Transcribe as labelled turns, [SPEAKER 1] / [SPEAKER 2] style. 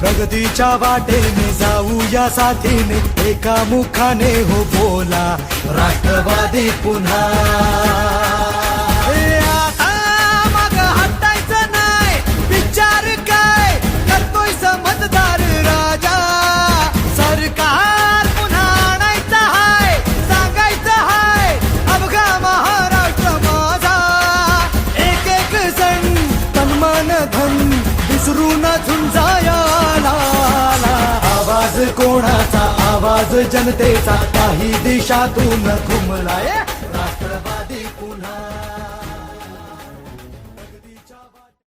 [SPEAKER 1] प्रगतीच्या वाटेने जाऊ या साथीने एका मुखाने हो बोला राष्ट्रवादी पुन्हा. हटायचं नाही विचार काय? करतोय समजदार राजा. सरकार पुन्हा आणायचं हाय सांगायचं हाय अवघा महाराष्ट्र माझा. एक एक जण तन्मान धन विसरून झुंजाया आवाज कोणाचा आवाज जनतेचा काही दिशातून घुमला